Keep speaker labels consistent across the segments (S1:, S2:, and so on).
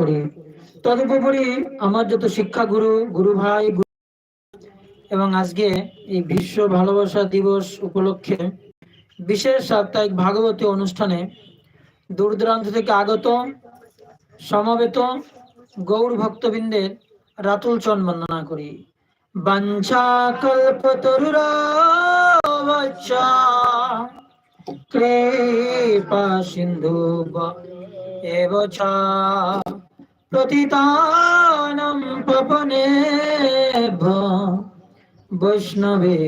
S1: করি তদুপরি আমার যত শিক্ষা গুরু গুরু ভাই এবং আজকে এই বিশ্ব ভালোবাসা দিবস উপলক্ষে বিশেষ সাপ্তাহিক ভাগবতী অনুষ্ঠানে দূর দূরান্ত থেকে আগত সমবেত গৌর ভক্তবৃন্দের রাতুল চন বন্দনা করি বাঞ্ছা কল্পতরুরা কৃপা সিন্ধু এবছা পতিতানম পবনে বৈষ্ণবে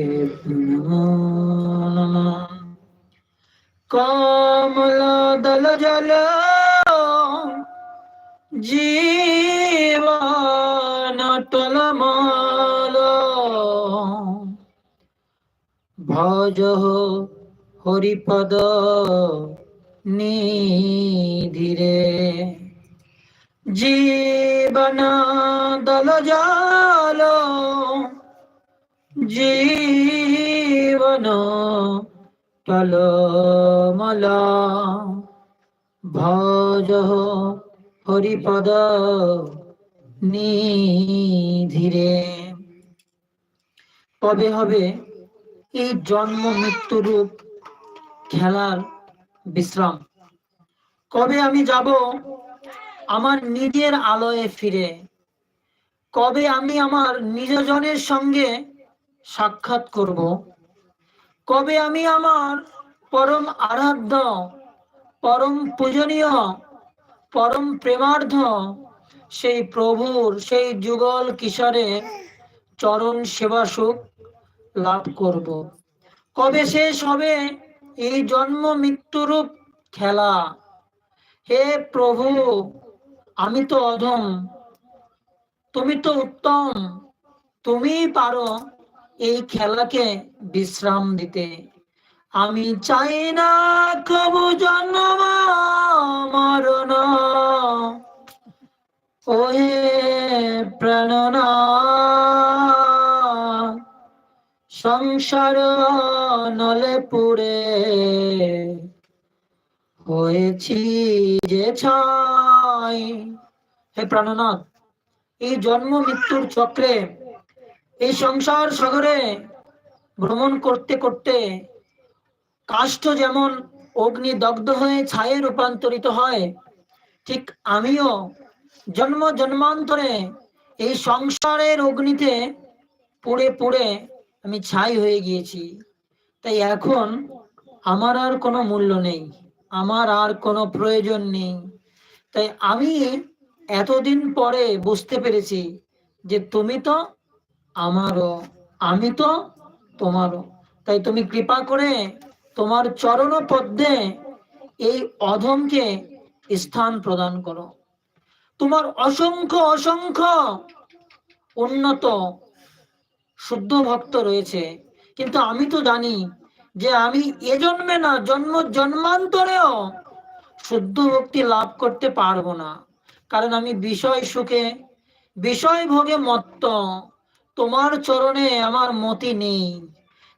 S1: কমল দল জল জীবন টলমল ভজ হরিপদ নিধিরে ধীরে జీవన దళజాలో జీవన তলমল ভজ হরিপদ ধীরে কবে হবে এই জন্ম মৃত্যুরূপ খেলার বিশ্রাম কবে আমি যাব আমার নিজের আলোয় ফিরে কবে আমি আমার নিজজনের সঙ্গে সাক্ষাৎ করব কবে আমি আমার পরম আরাধ্য পরম পূজনীয় পরম প্রেমার্ধ সেই প্রভুর সেই যুগল কিশোরে চরণ সেবা সুখ লাভ করব কবে শেষ হবে এই জন্ম মৃত্যুরূপ খেলা হে প্রভু আমি তো অধম তুমি তো উত্তম তুমি পারো এই খেলাকে বিশ্রাম দিতে আমি চাই না কবু জন্ম মরণ ওহে প্রাণনা সংসার নলে পুরে হয়েছি যে ছা নয় হে প্রাণনাথ এই জন্ম মৃত্যুর চক্রে এই সংসার সাগরে ভ্রমণ করতে করতে কাষ্ট যেমন অগ্নি দগ্ধ হয়ে ছায়ে রূপান্তরিত হয় ঠিক আমিও জন্ম জন্মান্তরে এই সংসারের অগ্নিতে পুড়ে পুড়ে আমি ছাই হয়ে গিয়েছি তাই এখন আমার আর কোনো মূল্য নেই আমার আর কোনো প্রয়োজন নেই তাই আমি এতদিন পরে বুঝতে পেরেছি যে তুমি তো আমারও আমি তো তোমারও তাই তুমি কৃপা করে তোমার চরণ পদ্মে এই অধমকে স্থান প্রদান করো তোমার অসংখ্য অসংখ্য উন্নত শুদ্ধ ভক্ত রয়েছে কিন্তু আমি তো জানি যে আমি এ জন্মে না জন্ম জন্মান্তরেও শুদ্ধ মুক্তি লাভ করতে পারবো না কারণ আমি বিষয় সুখে বিষয় ভোগে মত্ত তোমার চরণে আমার মতি নেই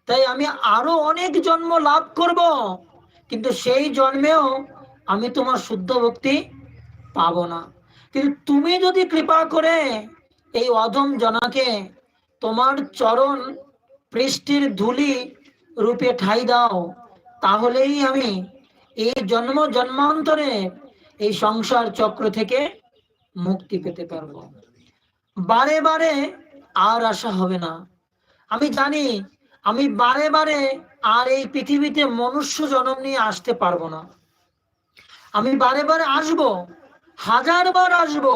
S1: তাই আমি আরো অনেক জন্ম লাভ করব কিন্তু সেই জন্মেও আমি তোমার শুদ্ধ ভক্তি পাব না কিন্তু তুমি যদি কৃপা করে এই অধম জনাকে তোমার চরণ পৃষ্ঠির ধুলি রূপে ঠাই দাও তাহলেই আমি এই জন্ম জন্মান্তরে এই সংসার চক্র থেকে মুক্তি পেতে পারব বারে বারে আর আশা হবে না আমি জানি আমি বারে বারে আর এই পৃথিবীতে মনুষ্য জন্ম নিয়ে আসতে পারবো না আমি বারে বারে আসবো হাজার বার আসবো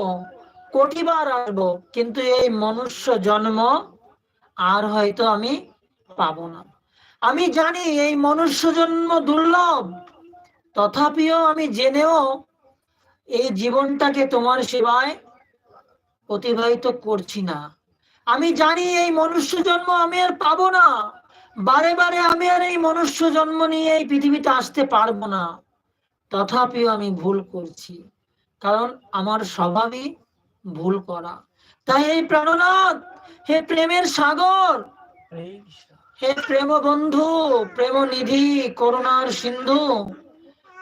S1: কোটি বার আসবো কিন্তু এই মনুষ্য জন্ম আর হয়তো আমি পাবো না আমি জানি এই মনুষ্য জন্ম দুর্লভ তথাপিও আমি জেনেও এই জীবনটাকে তোমার সেবায় অতিবাহিত করছি না আমি জানি এই মনুষ্য জন্ম আমি আর পাবো না বারে বারে আমি আর এই মনুষ্য জন্ম নিয়ে এই পৃথিবীতে আসতে পারবো না তথাপিও আমি ভুল করছি কারণ আমার স্বভাবই ভুল করা তাই এই প্রাণনাথ হে প্রেমের সাগর হে প্রেম বন্ধু প্রেম নিধি করুণার সিন্ধু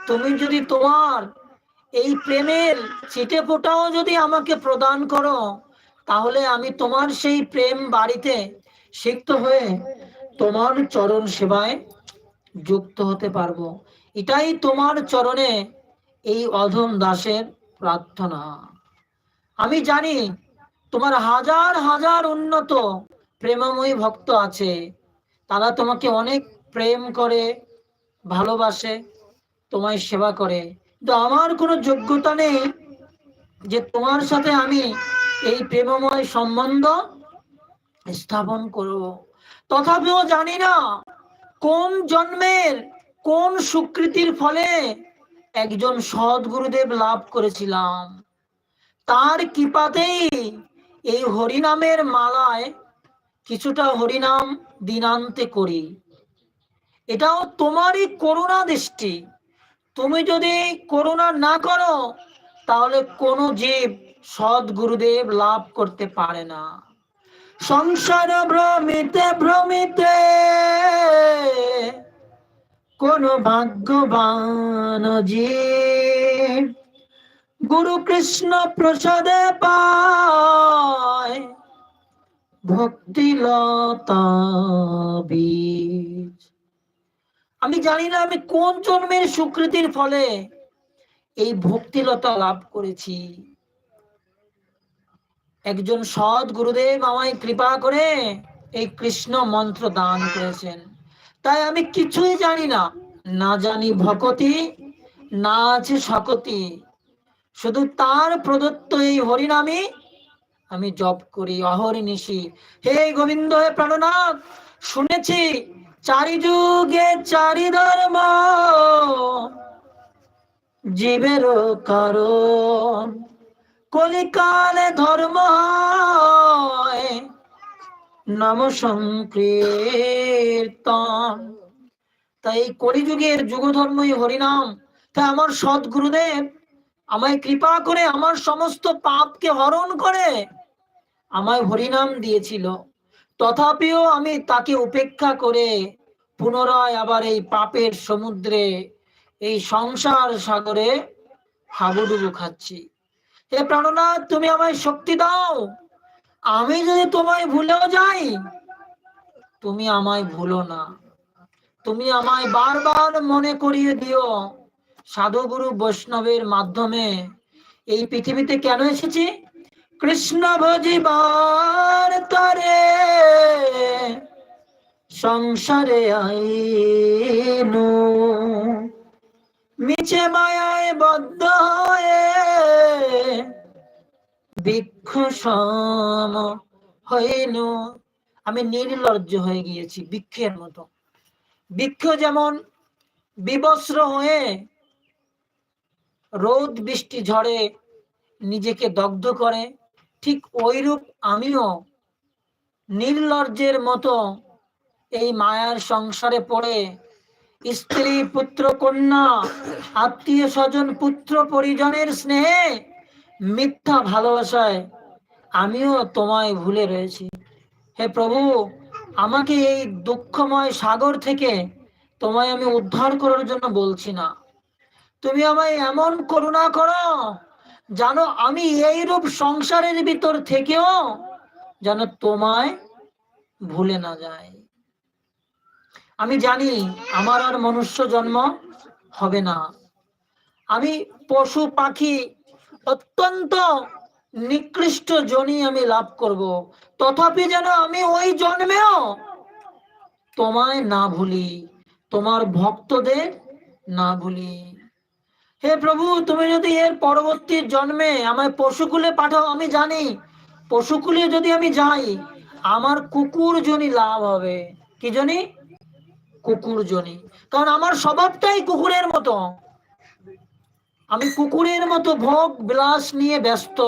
S1: তুমি যদি তোমার এই প্রেমের ছিটে ফোটাও যদি আমাকে প্রদান করো তাহলে আমি তোমার সেই প্রেম বাড়িতে সিক্ত হয়ে তোমার চরণ সেবায় যুক্ত হতে পারবো এটাই তোমার চরণে এই অধম দাসের প্রার্থনা আমি জানি তোমার হাজার হাজার উন্নত প্রেমময়ী ভক্ত আছে তারা তোমাকে অনেক প্রেম করে ভালোবাসে তোমায় সেবা করে কিন্তু আমার কোনো যোগ্যতা নেই যে তোমার সাথে আমি এই প্রেমময় সম্বন্ধ স্থাপন করব তথাপিও জানি না কোন জন্মের কোন সুকৃতির ফলে একজন সদগুরুদেব লাভ করেছিলাম তার কৃপাতেই এই হরিনামের মালায় কিছুটা হরিনাম দিনান্তে করি এটাও তোমারই করুণা দৃষ্টি তুমি যদি করুণা না করো তাহলে কোনো জীব সৎ গুরুদেব লাভ করতে পারে না সংসার ভ্রমিতে ভ্রমিতে কোন ভাগ্যবান জীব গুরু কৃষ্ণ প্রসাদে পায় ভক্তি লতা বীর আমি জানি না আমি কোন জন্মের স্বীকৃতির ফলে এই ভক্তিলতা লাভ করেছি একজন সৎ গুরুদেব আমায় কৃপা করে এই কৃষ্ণ মন্ত্র দান করেছেন তাই আমি কিছুই জানি না না জানি ভকতি না আছে সকতি শুধু তার প্রদত্ত এই হরিনামে আমি জপ করি অহরিনিশি হে গোবিন্দ হে প্রাণনাথ শুনেছি চারি যুগে চারি ধর্ম জীবের কারণ কলিকালে ধর্ম নম সংকীর্তন তাই কলিযুগের যুগ ধর্মই হরিনাম তাই আমার সৎ আমায় কৃপা করে আমার সমস্ত পাপকে হরণ করে আমায় হরিনাম দিয়েছিল তথাপিও আমি তাকে উপেক্ষা করে পুনরায় আবার এই পাপের সমুদ্রে এই সংসার সাগরে হাবুডুবু খাচ্ছি হে প্রাণনাথ তুমি আমায় শক্তি দাও আমি যদি তোমায় ভুলেও যাই তুমি আমায় ভুলো না তুমি আমায় বারবার মনে করিয়ে দিও সাধুগুরু বৈষ্ণবের মাধ্যমে এই পৃথিবীতে কেন এসেছি কৃষ্ণ ভজিবার তরে সংসারে আইনু মিছে মায়ায় বদ্ধ হয়ে বিক্ষু সম হইনু আমি নির্লজ্জ হয়ে গিয়েছি বৃক্ষের মতো বৃক্ষ যেমন বিবস্ত্র হয়ে রোদ বৃষ্টি ঝড়ে নিজেকে দগ্ধ করে ঠিক ওইরূপ আমিও নির্লজ্জের মতো এই মায়ার সংসারে পড়ে স্ত্রী পুত্র কন্যা আত্মীয় স্বজন পুত্র পরিজনের স্নেহে মিথ্যা ভালোবাসায় আমিও তোমায় ভুলে রয়েছি হে প্রভু আমাকে এই দুঃখময় সাগর থেকে তোমায় আমি উদ্ধার করার জন্য বলছি না তুমি আমায় এমন করুণা করো জানো আমি এইরূপ সংসারের ভিতর থেকেও যেন তোমায় ভুলে না যায় আমি জানি আমার আর মনুষ্য জন্ম হবে না আমি পশু পাখি অত্যন্ত নিকৃষ্ট জনই আমি লাভ করব। তথাপি যেন আমি ওই জন্মেও তোমায় না ভুলি তোমার ভক্তদের না ভুলি হে প্রভু তুমি যদি এর পরবর্তী জন্মে আমায় পশুকুলে পাঠাও আমি জানি পশুকুলে যদি আমি যাই আমার কুকুর জনি লাভ হবে কি জনি কুকুর জনি কারণ আমার স্বভাবটাই কুকুরের মতো আমি কুকুরের মতো ভোগ বিলাস নিয়ে ব্যস্ত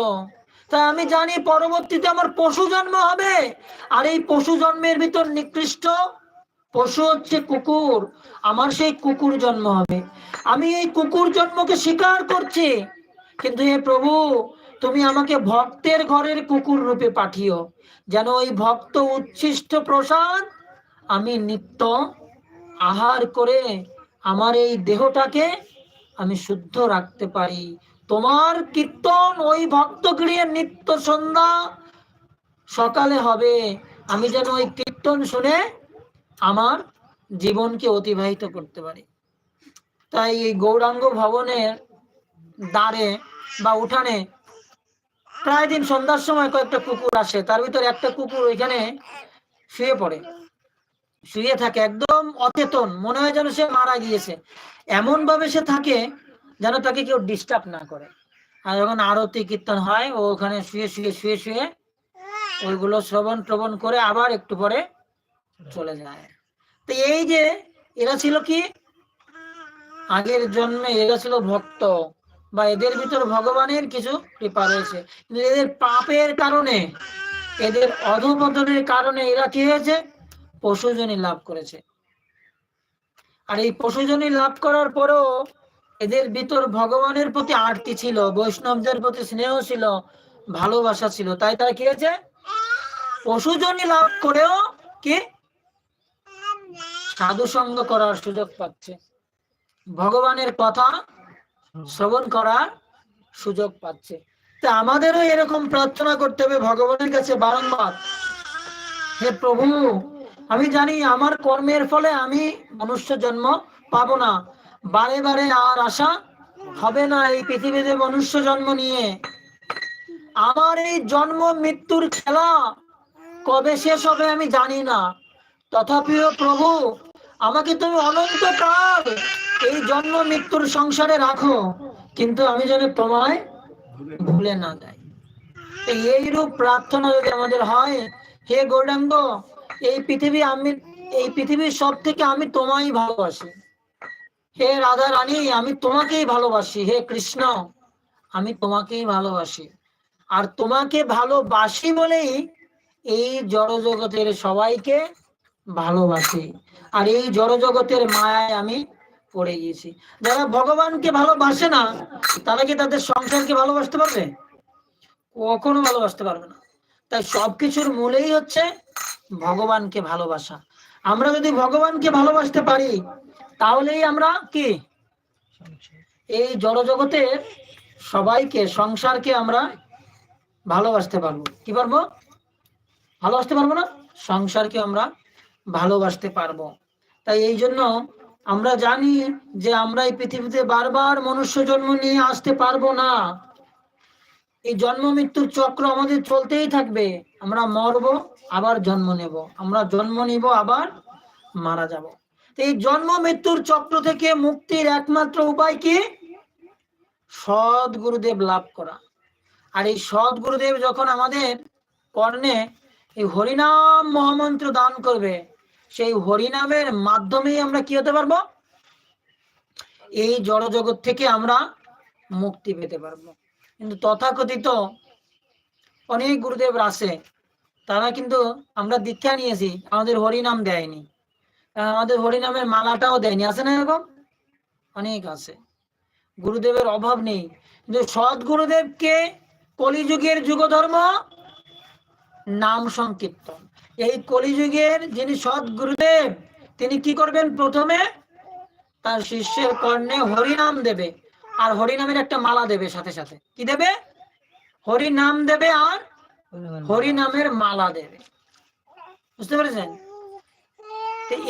S1: তাই আমি জানি পরবর্তীতে আমার পশু জন্ম হবে আর এই পশু জন্মের ভিতর নিকৃষ্ট পশু হচ্ছে কুকুর আমার সেই কুকুর জন্ম হবে আমি এই কুকুর জন্মকে স্বীকার করছি কিন্তু হে প্রভু তুমি আমাকে ভক্তের ঘরের কুকুর রূপে পাঠিও যেন ওই ভক্ত উচ্ছিষ্ট প্রসাদ আমি নিত্য আহার করে আমার এই দেহটাকে আমি শুদ্ধ রাখতে পারি তোমার কীর্তন ওই ভক্ত নিত্য সন্ধ্যা সকালে হবে আমি যেন ওই কীর্তন শুনে আমার জীবনকে অতিবাহিত করতে পারি তাই এই গৌরাঙ্গ ভবনের দ্বারে বা উঠানে প্রায় দিন সন্ধ্যার সময় কয়েকটা কুকুর আসে তার ভিতরে একটা কুকুর ওইখানে শুয়ে পড়ে শুয়ে থাকে একদম অচেতন মনে হয় যেন সে মারা গিয়েছে এমন ভাবে সে থাকে যেন তাকে কেউ ডিস্টার্ব না করে আর যখন আরতি কীর্তন হয় ও ওখানে শুয়ে শুয়ে শুয়ে শুয়ে ওইগুলো শ্রবণ ট্রবণ করে আবার একটু পরে চলে যায় তো এই যে এরা ছিল কি আগের জন্মে এরা ছিল ভক্ত বা এদের ভিতর ভগবানের কিছু কৃপা রয়েছে এদের পাপের কারণে এদের অধপতনের কারণে এরা কি হয়েছে পশুজনী লাভ করেছে আর এই পশুজনী লাভ করার পরেও এদের ভিতর ভগবানের প্রতি আরতি ছিল বৈষ্ণবদের প্রতি স্নেহ ছিল ভালোবাসা ছিল তাই তারা কি হয়েছে পশুজনী লাভ করেও কি সাধু সঙ্গ করার সুযোগ পাচ্ছে ভগবানের কথা শ্রবণ করা সুযোগ পাচ্ছে তা আমাদেরও এরকম প্রার্থনা করতে হবে ভগবানের কাছে বারংবার হে প্রভু আমি জানি আমার কর্মের ফলে আমি মনুষ্য জন্ম পাব না বারে বারে আর আশা হবে না এই পৃথিবীতে মনুষ্য জন্ম নিয়ে আমার এই জন্ম মৃত্যুর খেলা কবে শেষ হবে আমি জানি না তথাপিও প্রভু আমাকে তুমি অনন্ত কাল এই জন্ম মৃত্যুর সংসারে রাখো কিন্তু আমি যেন তোমায় ভুলে না যাই এইরূপ প্রার্থনা যদি আমাদের হয় হে গৌরাঙ্গ এই পৃথিবী আমি এই পৃথিবীর সব থেকে আমি তোমায় ভালোবাসি হে রাধা রানী আমি তোমাকেই ভালোবাসি হে কৃষ্ণ আমি তোমাকেই ভালোবাসি আর তোমাকে ভালোবাসি বলেই এই জড় জগতের সবাইকে ভালোবাসি আর এই জড় জগতের মায়ায় আমি পড়ে গিয়েছি যারা ভগবানকে ভালোবাসে না তারা কি তাদের সংসারকে ভালোবাসতে পারবে কখনো ভালোবাসতে পারবে না তাই সবকিছুর মূলেই হচ্ছে ভগবানকে ভালোবাসা আমরা যদি ভগবানকে ভালোবাসতে পারি তাহলেই আমরা কি এই জড়জগতে সবাইকে সংসারকে আমরা ভালোবাসতে পারবো কি পারবো ভালোবাসতে পারবো না সংসারকে আমরা ভালোবাসতে পারবো তাই এই জন্য আমরা জানি যে আমরা এই পৃথিবীতে বারবার মনুষ্য জন্ম নিয়ে আসতে পারবো না এই জন্ম মৃত্যুর চক্র আমাদের চলতেই থাকবে আমরা মরবো আবার জন্ম নেব আমরা জন্ম নিব আবার মারা যাব এই জন্ম মৃত্যুর চক্র থেকে মুক্তির একমাত্র উপায় কি সৎ গুরুদেব লাভ করা আর এই সৎ গুরুদেব যখন আমাদের কর্ণে এই হরিনাম মহামন্ত্র দান করবে সেই হরিনামের মাধ্যমেই আমরা কি হতে পারবো এই জড় জগৎ থেকে আমরা মুক্তি পেতে পারবো কিন্তু তথাকথিত অনেক গুরুদেব আছে তারা কিন্তু আমরা দীক্ষা নিয়েছি আমাদের হরিনাম দেয়নি আমাদের হরিনামের মালাটাও দেয়নি আছে না এরকম অনেক আছে গুরুদেবের অভাব নেই কিন্তু সৎ গুরুদেবকে কলিযুগের যুগ ধর্ম নাম সংকীর্তন এই কলিযুগের যিনি সৎ গুরুদেব তিনি কি করবেন প্রথমে তার শিষ্যের কর্ণে হরিনাম দেবে আর হরিনামের একটা মালা দেবে সাথে সাথে কি দেবে হরি নাম দেবে আর হরি নামের মালা দেবে বুঝতে পেরেছেন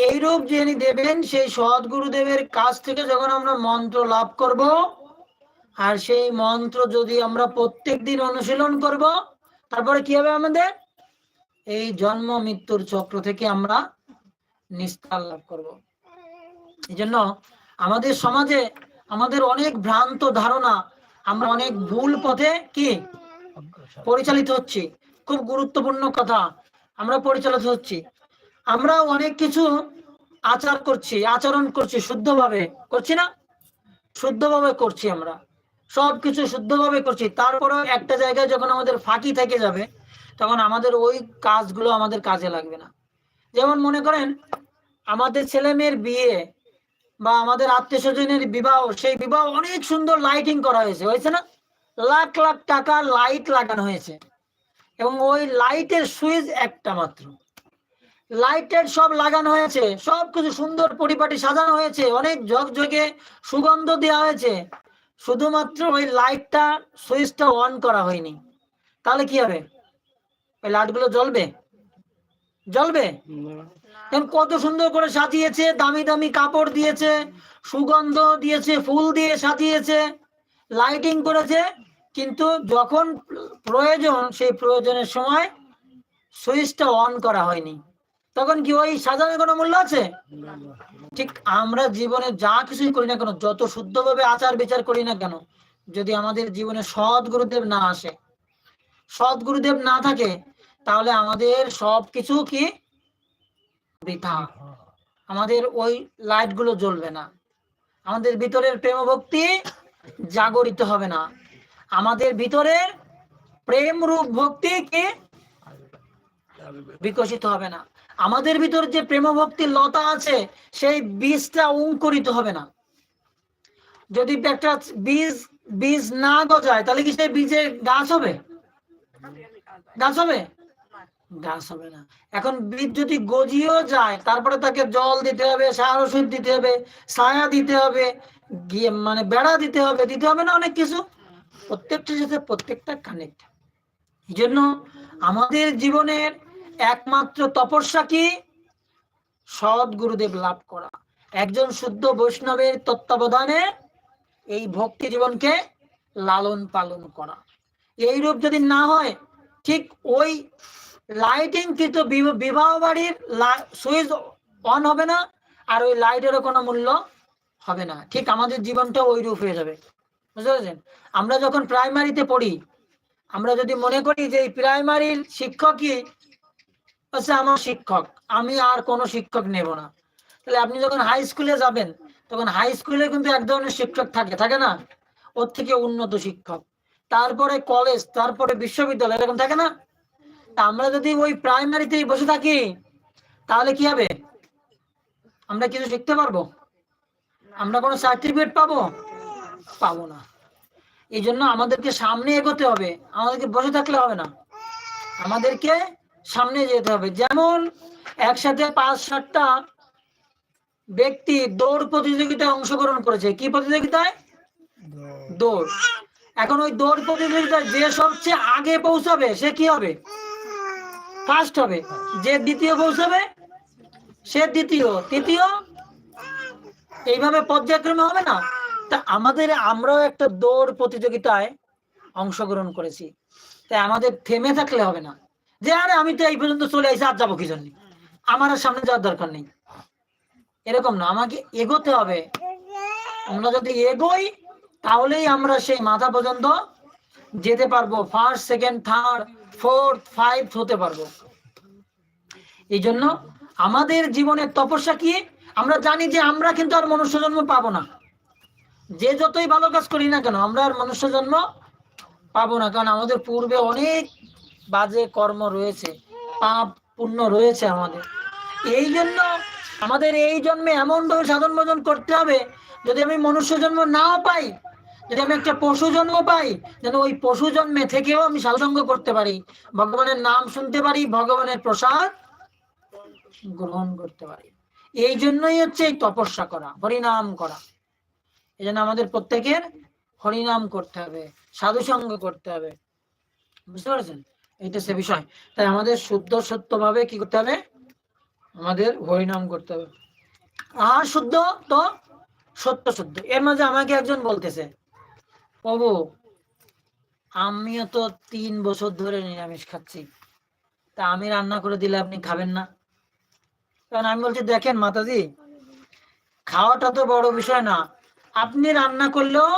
S1: এইরূপ যিনি দেবেন সেই সদ্গুরুদেবের কাছ থেকে যখন আমরা মন্ত্র লাভ করব আর সেই মন্ত্র যদি আমরা প্রত্যেক দিন অনুশীলন করব তারপরে কি হবে আমাদের এই জন্ম মৃত্যুর চক্র থেকে আমরা নিস্তার লাভ করব এই জন্য আমাদের সমাজে আমাদের অনেক ভ্রান্ত ধারণা আমরা অনেক ভুল পথে কি পরিচালিত হচ্ছি খুব গুরুত্বপূর্ণ কথা আমরা পরিচালিত হচ্ছি আমরা অনেক কিছু আচার করছি আচরণ করছি শুদ্ধভাবে করছি না শুদ্ধভাবে করছি আমরা সবকিছু শুদ্ধভাবে করছি তারপরে একটা জায়গায় যখন আমাদের ফাঁকি থেকে যাবে তখন আমাদের ওই কাজগুলো আমাদের কাজে লাগবে না যেমন মনে করেন আমাদের ছেলে মেয়ের বিয়ে বা আমাদের আত্মীয় স্বজনের বিবাহ সেই বিবাহ অনেক সুন্দর লাইটিং করা হয়েছে হয়েছে না লাখ লাখ টাকা লাইট লাগানো হয়েছে এবং ওই লাইটের সুইচ একটা মাত্র লাইটের সব লাগানো হয়েছে সব কিছু সুন্দর পরিপাটি সাজানো হয়েছে অনেক ঝকঝকে সুগন্ধ দেওয়া হয়েছে শুধুমাত্র ওই লাইটটা সুইচটা অন করা হয়নি তাহলে কি হবে ওই লাইটগুলো জ্বলবে জ্বলবে কত সুন্দর করে সাজিয়েছে দামি দামি কাপড় দিয়েছে সুগন্ধ দিয়েছে ফুল দিয়ে সাজিয়েছে লাইটিং করেছে কিন্তু যখন প্রয়োজন সেই প্রয়োজনের সময় সুইচটা অন করা হয়নি তখন কি ওই সাজানোর কোনো মূল্য আছে ঠিক আমরা জীবনে যা কিছুই করি না কেন যত শুদ্ধভাবে আচার বিচার করি না কেন যদি আমাদের জীবনে সৎ গুরুদেব না আসে সৎ গুরুদেব না থাকে তাহলে আমাদের সব কিছু কি বৃথা আমাদের ওই লাইটগুলো জ্বলবে না আমাদের ভিতরের প্রেম ভক্তি জাগরিত হবে না আমাদের ভিতরের প্রেম রূপ ভক্তি কি বিকশিত হবে না আমাদের ভিতর যে প্রেম ভক্তির লতা আছে সেই বীজটা অঙ্কুরিত হবে না যদি একটা বীজ বীজ না গজায় তাহলে কি সেই বীজের গাছ হবে গাছ হবে গাছ হবে না এখন বীজ যদি গজিয়েও যায় তারপরে তাকে জল দিতে হবে সার ওষুধ দিতে হবে ছায়া দিতে হবে গিয়ে মানে বেড়া দিতে হবে দিতে হবে না অনেক কিছু প্রত্যেকটার সাথে প্রত্যেকটা কানেক্ট এই জন্য আমাদের জীবনের একমাত্র তপস্যা কি সৎ গুরুদেব লাভ করা একজন শুদ্ধ বৈষ্ণবের তত্ত্বাবধানে এই ভক্তি জীবনকে লালন পালন করা এইরূপ যদি না হয় ঠিক ওই লাইটিং কিন্তু বিবাহ বাড়ির সুইচ অন হবে না আর ওই লাইটেরও কোনো মূল্য হবে না ঠিক আমাদের জীবনটা ওই রূপ হয়ে যাবে বুঝতে পেরেছেন আমরা যখন প্রাইমারিতে পড়ি আমরা যদি মনে করি যে এই প্রাইমারির শিক্ষকই হচ্ছে আমার শিক্ষক আমি আর কোনো শিক্ষক নেব না তাহলে আপনি যখন হাই স্কুলে যাবেন তখন হাই স্কুলে কিন্তু এক ধরনের শিক্ষক থাকে থাকে না ওর থেকে উন্নত শিক্ষক তারপরে কলেজ তারপরে বিশ্ববিদ্যালয় এরকম থাকে না আমরা যদি ওই প্রাইমারিতেই বসে থাকি তাহলে কি হবে আমরা কিছু শিখতে পারবো আমরা কোনো সার্টিফিকেট পাবো পাবো না এই জন্য আমাদেরকে সামনে এগোতে হবে আমাদেরকে বসে থাকলে হবে না আমাদেরকে সামনে যেতে হবে যেমন একসাথে পাঁচ সাতটা ব্যক্তি দৌড় প্রতিযোগিতায় অংশগ্রহণ করেছে কি প্রতিযোগিতায় দৌড় এখন ওই দৌড় প্রতিযোগিতায় যে সবচেয়ে আগে পৌঁছাবে সে কি হবে ফার্স্ট হবে যে দ্বিতীয় পৌঁছাবে সে দ্বিতীয় তৃতীয় এইভাবে পর্যায়ক্রমে হবে না তা আমাদের আমরাও একটা দৌড় প্রতিযোগিতায় অংশগ্রহণ করেছি তাই আমাদের থেমে থাকলে হবে না যে আরে আমি তো এই পর্যন্ত চলে আসি আর যাবো কি জন্য আমার আর সামনে যাওয়ার দরকার নেই এরকম না আমাকে এগোতে হবে আমরা যদি এগোই তাহলেই আমরা সেই মাথা পর্যন্ত যেতে পারবো first second third fourth five হতে পারবো এই জন্য আমাদের জীবনের তপস্যা কি আমরা জানি যে আমরা কিন্তু আর মনুষ্য জন্ম পাবো না যে যতই ভালো কাজ করি না কেন আমরা আর মনুষ্য জন্ম পাবো না কারণ আমাদের পূর্বে অনেক বাজে কর্ম রয়েছে পাপ পুণ্য রয়েছে আমাদের এই জন্য আমাদের এই জন্মে এমনভাবে সাধন ভোজন করতে হবে যদি আমি মনুষ্য জন্ম নাও পাই যদি আমি একটা পশু জন্ম পাই যেন ওই পশু জন্মে থেকেও আমি সাধুসঙ্গ করতে পারি ভগবানের নাম শুনতে পারি ভগবানের প্রসাদ গ্রহণ করতে পারি এই জন্যই হচ্ছে এই তপস্যা করা হরিনাম করা এই জন্য আমাদের প্রত্যেকের হরিনাম করতে হবে সাধুসঙ্গ করতে হবে বুঝতে পারছেন এইটা সে বিষয় তাই আমাদের শুদ্ধ সত্য ভাবে কি করতে হবে আমাদের হরিনাম করতে হবে আর শুদ্ধ তো সত্য শুদ্ধ এর মাঝে আমাকে একজন বলতেছে বাবু আমিও তো তিন বছর ধরে নিরামিষ খাচ্ছি তা আমি রান্না করে দিলে আপনি খাবেন না কারণ আমি বলছি দেখেন মাতাজি খাওয়াটা তো বড় বিষয় না আপনি রান্না করলেও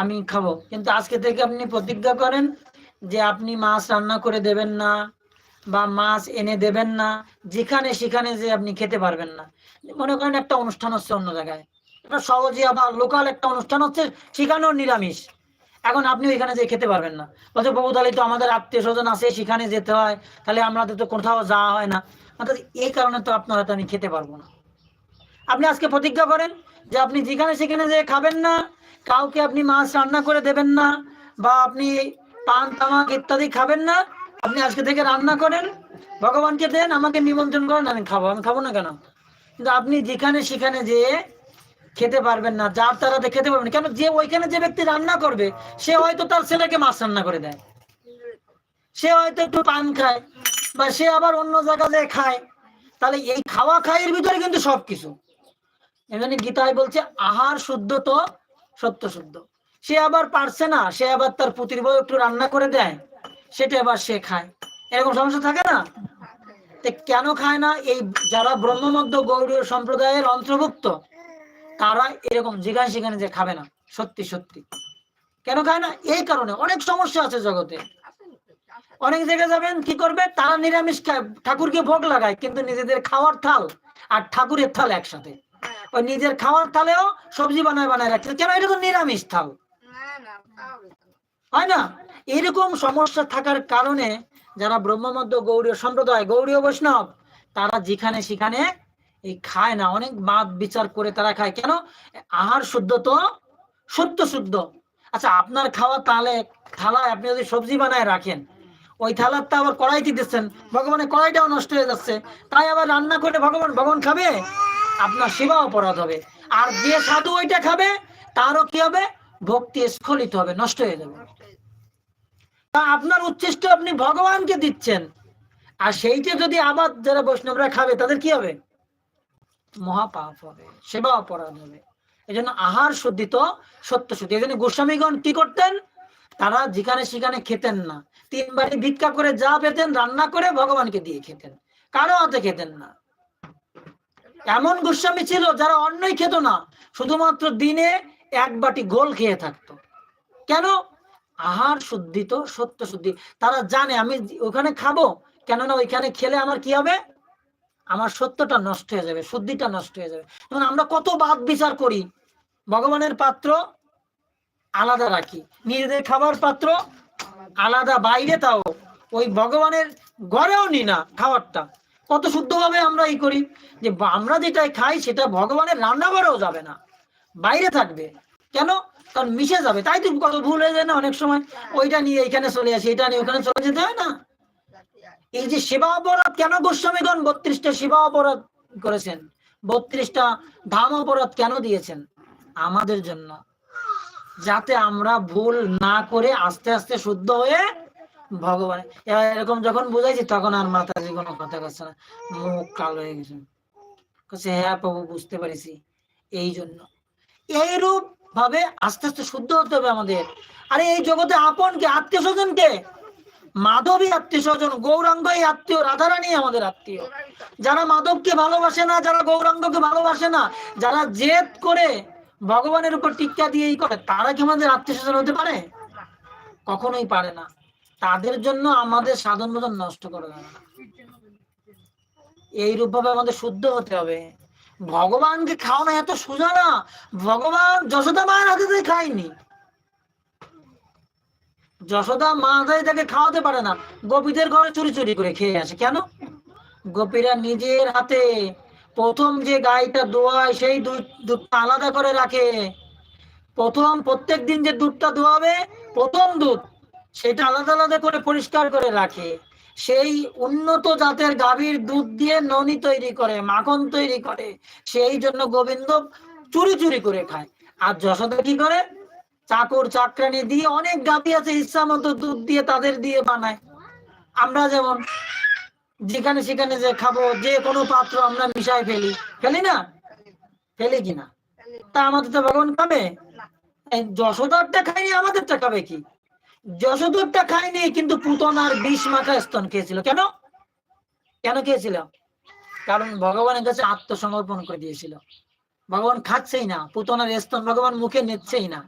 S1: আমি খাবো কিন্তু আজকে থেকে আপনি প্রতিজ্ঞা করেন যে আপনি মাছ রান্না করে দেবেন না বা মাছ এনে দেবেন না যেখানে সেখানে যে আপনি খেতে পারবেন না মনে করেন একটা অনুষ্ঠান হচ্ছে অন্য জায়গায় এটা সহজে আবার লোকাল একটা অনুষ্ঠান হচ্ছে সেখানেও নিরামিষ এখন আপনি ওইখানে যে খেতে পারবেন না বলছে বাবু তাহলে তো আমাদের আত্মীয় স্বজন আছে সেখানে যেতে হয় তাহলে আমাদের তো কোথাও যাওয়া হয় না অর্থাৎ এই কারণে তো আপনার হয়তো আমি খেতে পারবো না আপনি আজকে প্রতিজ্ঞা করেন যে আপনি যেখানে সেখানে যে খাবেন না কাউকে আপনি মাছ রান্না করে দেবেন না বা আপনি পান তামাক ইত্যাদি খাবেন না আপনি আজকে থেকে রান্না করেন ভগবানকে দেন আমাকে নিমন্ত্রণ করেন আমি খাবো আমি খাবো না কেন কিন্তু আপনি যেখানে সেখানে যেয়ে খেতে পারবেন না যার তারা খেতে পারবেন কেন যে ওইখানে যে ব্যক্তি রান্না করবে সে হয়তো তার ছেলেকে মাছ রান্না করে দেয় সে হয়তো একটু পান খায় বা সে আবার অন্য জায়গাতে খায় তাহলে এই খাওয়া খাইয়ের ভিতরে কিন্তু সবকিছু এখানে গীতায় বলছে আহার শুদ্ধ তো সত্য শুদ্ধ সে আবার পারছে না সে আবার তার পুতির বউ একটু রান্না করে দেয় সেটা আবার সে খায় এরকম সমস্যা থাকে না কেন খায় না এই যারা ব্রহ্মমধ্য গৌরীয় সম্প্রদায়ের অন্তর্ভুক্ত তারা এরকম যেখানে সেখানে যে খাবে না সত্যি সত্যি কেন খায় না এই কারণে অনেক সমস্যা আছে জগতে অনেক জায়গায় যাবেন কি করবে তারা নিরামিষ খায় ঠাকুরকে ভোগ লাগায় কিন্তু নিজেদের খাওয়ার থাল আর ঠাকুরের থাল একসাথে ওই নিজের খাওয়ার থালেও সবজি বানায় বানায় রাখছে কেন এটা তো নিরামিষ থাল হয় না এরকম সমস্যা থাকার কারণে যারা ব্রহ্মমধ্য গৌরীয় সম্প্রদায় গৌরীয় বৈষ্ণব তারা যেখানে সেখানে এই খায় না অনেক বাদ বিচার করে তারা খায় কেন আহার শুদ্ধ তো সত্য শুদ্ধ আচ্ছা আপনার খাওয়া তালে থালায় আপনি যদি সবজি বানায় রাখেন ওই থালার তো আবার কড়াইতে দিচ্ছেন ভগবানের কড়াইটাও নষ্ট হয়ে যাচ্ছে তাই আবার রান্না করে ভগবান ভগবান খাবে আপনার সেবা অপরাধ হবে আর যে সাধু ওইটা খাবে তারও কি হবে ভক্তি স্খলিত হবে নষ্ট হয়ে যাবে তা আপনার উচ্ছিষ্ট আপনি ভগবানকে দিচ্ছেন আর সেইটা যদি আবার যারা বৈষ্ণবরা খাবে তাদের কি হবে মহাপাপ হবে সেবা অপরাধ হবে এই জন্য আহার শুদ্ধিত সত্য শুদ্ধি এই জন্য গোস্বামীগণ কি করতেন তারা যেখানে সেখানে খেতেন না তিন বাড়ি ভিক্ষা করে যা পেতেন রান্না করে ভগবানকে দিয়ে খেতেন কারো হাতে খেতেন না এমন গোস্বামী ছিল যারা অন্যই খেত না শুধুমাত্র দিনে এক বাটি গোল খেয়ে থাকতো কেন আহার শুদ্ধি তো সত্য শুদ্ধি তারা জানে আমি ওখানে খাবো কেননা ওইখানে খেলে আমার কি হবে আমার সত্যটা নষ্ট হয়ে যাবে শুদ্ধিটা নষ্ট হয়ে যাবে যেমন আমরা কত বাদ বিচার করি ভগবানের পাত্র আলাদা রাখি নিজেদের খাবার পাত্র আলাদা বাইরে তাও ওই ভগবানের ঘরেও নি না খাবারটা কত শুদ্ধভাবে আমরা এই করি যে আমরা যেটাই খাই সেটা ভগবানের রান্নাঘরেও যাবে না বাইরে থাকবে কেন কারণ মিশে যাবে তাই তো কত ভুল হয়ে যায় না অনেক সময় ওইটা নিয়ে এখানে চলে আসি এটা নিয়ে ওখানে চলে যেতে হয় না এই যে সেবা অপরাধ কেন গোস্বামীগণ বত্রিশটা সেবা অপরাধ করেছেন বত্রিশটা ধাম অপরাধ কেন দিয়েছেন আমাদের জন্য যাতে আমরা ভুল না করে আস্তে আস্তে শুদ্ধ হয়ে ভগবান এরকম যখন বুঝাইছি তখন আর মাতাজি কোনো কথা করছে না মুখ কালো হয়ে গেছে কাছে হ্যাঁ প্রভু বুঝতে পারিছি এই জন্য এইরূপ ভাবে আস্তে আস্তে শুদ্ধ হতে হবে আমাদের আরে এই জগতে কে আত্মীয় কে মাধবী আত্মীয় স্বজন গৌরাঙ্গই আত্মীয় রাধারানী আমাদের আত্মীয় যারা মাধবকে ভালোবাসে না যারা গৌরাঙ্গকে ভালোবাসে না যারা জেদ করে ভগবানের উপর টিক্কা ই করে তারা কি আমাদের আত্মীয় স্বজন হতে পারে কখনোই পারে না তাদের জন্য আমাদের সাধন ভোজন নষ্ট করে দেবে না এইরূপ ভাবে আমাদের শুদ্ধ হতে হবে ভগবানকে খাওয়ানো এত সোজা না ভগবান যশোদা মায়ের হাতে খায়নি যশোদা মা তাকে খাওয়াতে পারে না গোপীদের ঘরে চুরি চুরি করে খেয়ে আসে কেন গোপীরা নিজের হাতে প্রথম যে গাইটা দোয়ায় সেই দুধটা আলাদা করে রাখে প্রথম প্রত্যেক দিন যে দুধটা দোয়াবে প্রথম দুধ সেটা আলাদা আলাদা করে পরিষ্কার করে রাখে সেই উন্নত জাতের গাভীর দুধ দিয়ে ননি তৈরি করে মাখন তৈরি করে সেই জন্য গোবিন্দ চুরি চুরি করে খায় আর যশোদা কি করে চাকর চাকরানি দিয়ে অনেক গাতি আছে ইচ্ছা মতো দুধ দিয়ে তাদের দিয়ে বানায় আমরা যেমন যেখানে সেখানে যে খাবো যে কোনো পাত্র আমরা মিশাই ফেলি ফেলি না ফেলি কিনা তা আমাদের তো ভগবান খাবে যশোদরটা খাইনি আমাদেরটা খাবে কি যশোদরটা খাইনি কিন্তু পুতন আর বিষ মাখা স্তন খেয়েছিল কেন কেন খেয়েছিল কারণ ভগবানের কাছে আত্মসমর্পণ করে দিয়েছিল ভগবান খাচ্ছেই না পুতনার স্তন ভগবান মুখে নিচ্ছেই না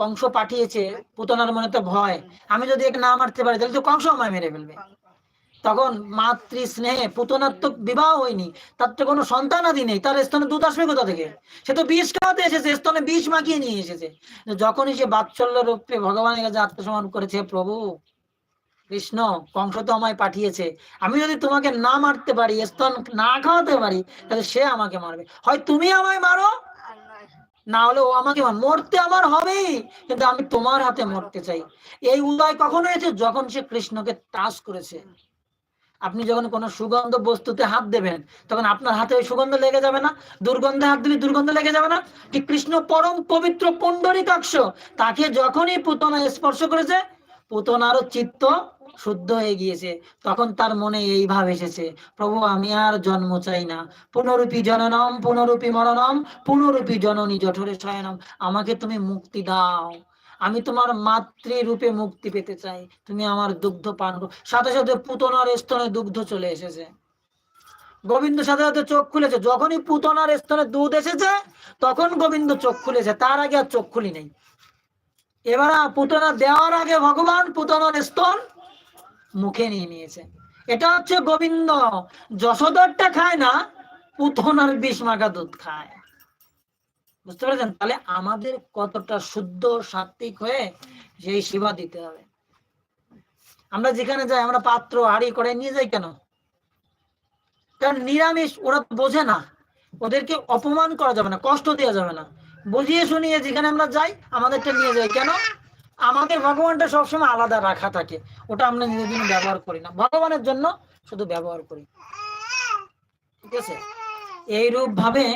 S1: কংস পাঠিয়েছে পুতনার মনে তো ভয় আমি যদি এক না মারতে পারি তাহলে তো কংস আমায় মেরে ফেলবে তখন মাতৃ স্নেহে পুতনার তো বিবাহ হয়নি তার তো কোনো সন্তান আদি নেই তার স্তনে দুধ আসবে কোথা থেকে সে তো বিষ খাওয়াতে এসেছে স্তনে বিষ মাখিয়ে নিয়ে এসেছে যখনই সে বাৎসল্য রূপে ভগবানের কাছে আত্মসমর্পণ করেছে প্রভু কৃষ্ণ কংস তো আমায় পাঠিয়েছে আমি যদি তোমাকে না মারতে পারি স্তন না খাওয়াতে পারি তাহলে সে আমাকে মারবে হয় তুমি আমায় মারো না হলে ও আমাকে মরতে আমার হবে কিন্তু আমি তোমার হাতে মরতে চাই এই উদয় কখন হয়েছে যখন সে কৃষ্ণকে টাচ করেছে আপনি যখন কোনো সুগন্ধ বস্তুতে হাত দেবেন তখন আপনার হাতে ওই সুগন্ধ লেগে যাবে না দুর্গন্ধে হাত দিলে দুর্গন্ধ লেগে যাবে না ঠিক কৃষ্ণ পরম পবিত্র পণ্ডরী তাকে যখনই পুতনা স্পর্শ করেছে পুতনারও চিত্ত শুদ্ধ হয়ে গিয়েছে তখন তার মনে এই ভাব এসেছে প্রভু আমি আর জন্ম চাই না পুনরূপী জননম পুনরূপী মরণম পুনরূপী জননী জঠরে শয়নম আমাকে তুমি মুক্তি দাও আমি তোমার মাতৃ রূপে মুক্তি পেতে চাই তুমি আমার দুগ্ধ পান করো সাথে সাথে পুতনার স্তনে দুগ্ধ চলে এসেছে গোবিন্দ সাথে সাথে চোখ খুলেছে যখনই পুতনার স্তনে দুধ এসেছে তখন গোবিন্দ চোখ খুলেছে তার আগে আর চোখ খুলি নেই এবার পুতনা দেওয়ার আগে ভগবান পুতনার স্তন মুখে নিয়ে নিয়েছে এটা হচ্ছে গোবিন্দ যশোদরটা খায় না পুথনার বিষ মাখা দুধ খায় বুঝতে পারছেন তাহলে আমাদের কতটা শুদ্ধ সাত্বিক হয়ে সেই সেবা দিতে হবে আমরা যেখানে যাই আমরা পাত্র হাড়ি করে নিয়ে যাই কেন কারণ নিরামিষ ওরা বোঝে না ওদেরকে অপমান করা যাবে না কষ্ট দেওয়া যাবে না বুঝিয়ে শুনিয়ে যেখানে আমরা যাই আমাদেরটা নিয়ে যাই কেন আমাদের ভগবানটা সবসময় আলাদা রাখা থাকে ওটা আমরা নিজের ব্যবহার করি না ভগবানের জন্য শুধু ব্যবহার করি ঠিক আছে এইরূপ ভাবে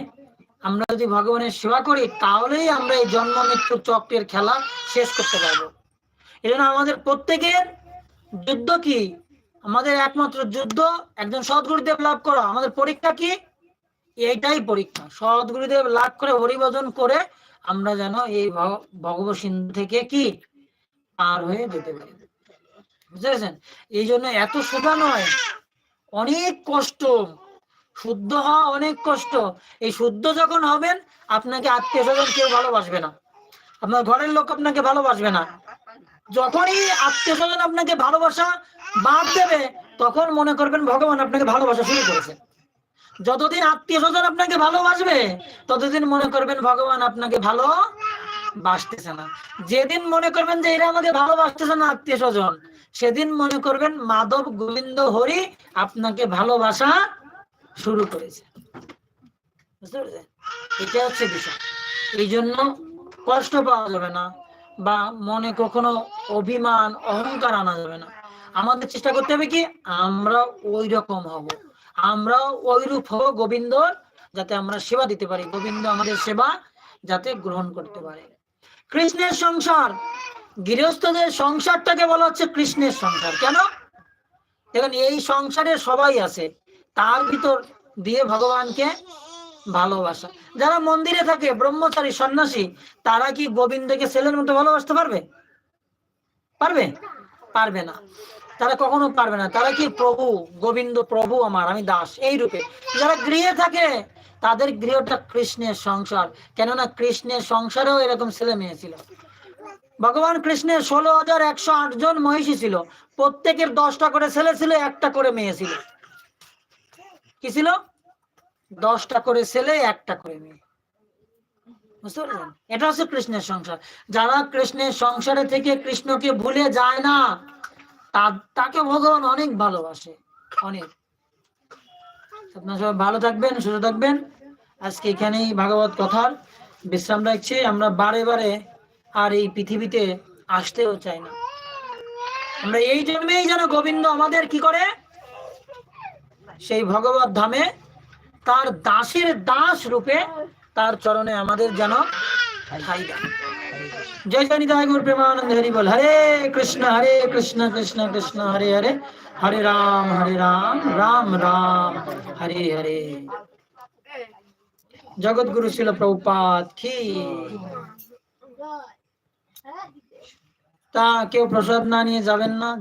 S1: আমরা যদি ভগবানের সেবা করি তাহলেই আমরা এই জন্ম মৃত্যুর চক্রের খেলা শেষ করতে পারবো এই জন্য আমাদের প্রত্যেকের যুদ্ধ কি আমাদের একমাত্র যুদ্ধ একজন সদ্গুরুদেব লাভ করা আমাদের পরীক্ষা কি এইটাই পরীক্ষা সদ্গুরুদেব লাভ করে হরিভজন করে আমরা যেন এই ভগব সিন্ধু থেকে কি পার হয়ে যেতে পারি বুঝতে এই জন্য এত সোজা নয় অনেক কষ্ট শুদ্ধ হওয়া অনেক কষ্ট এই শুদ্ধ যখন হবেন আপনাকে আত্মীয় স্বজন কেউ ভালোবাসবে না আপনার ঘরের লোক আপনাকে ভালোবাসবে না যখনই আত্মীয় স্বজন আপনাকে ভালোবাসা বাদ দেবে তখন মনে করবেন ভগবান আপনাকে ভালোবাসা শুরু করেছে যতদিন আত্মীয় স্বজন আপনাকে ভালোবাসবে ততদিন মনে করবেন ভগবান আপনাকে ভালো বাসতেছে না যেদিন মনে করবেন যে এরা আমাকে ভালোবাসতেছে না আত্মীয় স্বজন সেদিন মনে করবেন মাধব গোবিন্দ হরি আপনাকে ভালোবাসা শুরু করেছে বুঝতে পেরেছেন এটা হচ্ছে বিষয় এই জন্য কষ্ট পাওয়া যাবে না বা মনে কখনো অভিমান অহংকার আনা যাবে না আমাদের চেষ্টা করতে হবে কি আমরা ওই রকম হব আমরা ওইরূপ হব গোবিন্দর যাতে আমরা সেবা দিতে পারি গোবিন্দ আমাদের সেবা যাতে গ্রহণ করতে পারে কৃষ্ণের সংসার গৃহস্থদের সংসারটাকে বলা হচ্ছে কৃষ্ণের সংসার কেন দেখুন এই সংসারে সবাই আছে তার ভিতর দিয়ে ভগবানকে ভালোবাসা যারা মন্দিরে থাকে ব্রহ্মচারী সন্ন্যাসী তারা কি গোবিন্দকে ছেলের মতো ভালোবাসতে পারবে পারবে পারবে না তারা কখনো পারবে না তারা কি প্রভু গোবিন্দ প্রভু আমার আমি দাস এই রূপে যারা গৃহে থাকে তাদের গৃহটা কৃষ্ণের সংসার কেননা কৃষ্ণের সংসারেও এরকম ছেলে মেয়ে ছিল ভগবান কৃষ্ণের ষোলো হাজার একশো আট জন মহিষী ছিল প্রত্যেকের দশটা করে ছেলে ছিল একটা করে মেয়ে ছিল কি ছিল দশটা করে ছেলে একটা করে মেয়ে বুঝতে পারলেন এটা হচ্ছে কৃষ্ণের সংসার যারা কৃষ্ণের সংসারে থেকে কৃষ্ণকে ভুলে যায় না তাকে ভগবান অনেক ভালোবাসে অনেক আপনারা সবাই ভালো থাকবেন সুস্থ থাকবেন আজকে এখানেই ভাগবত কথার বিশ্রাম রাখছি আমরা বারে বারে আর এই পৃথিবীতে আসতেও চাই না আমরা এই জন্মেই যেন গোবিন্দ আমাদের কি করে সেই ভগবত ধামে তার দাসের দাস রূপে তার চরণে আমাদের যেন ঠাই জয় জয় নিতাই গুর প্রেমানন্দ হরি বল হরে কৃষ্ণ হরে কৃষ্ণ কৃষ্ণ কৃষ্ণ হরে হরে हरे राम हरे राम राम राम हरे हरे जगत गुरु शिल प्रभुपाद की তা কেউ প্রসাদ না নিয়ে যাবেন না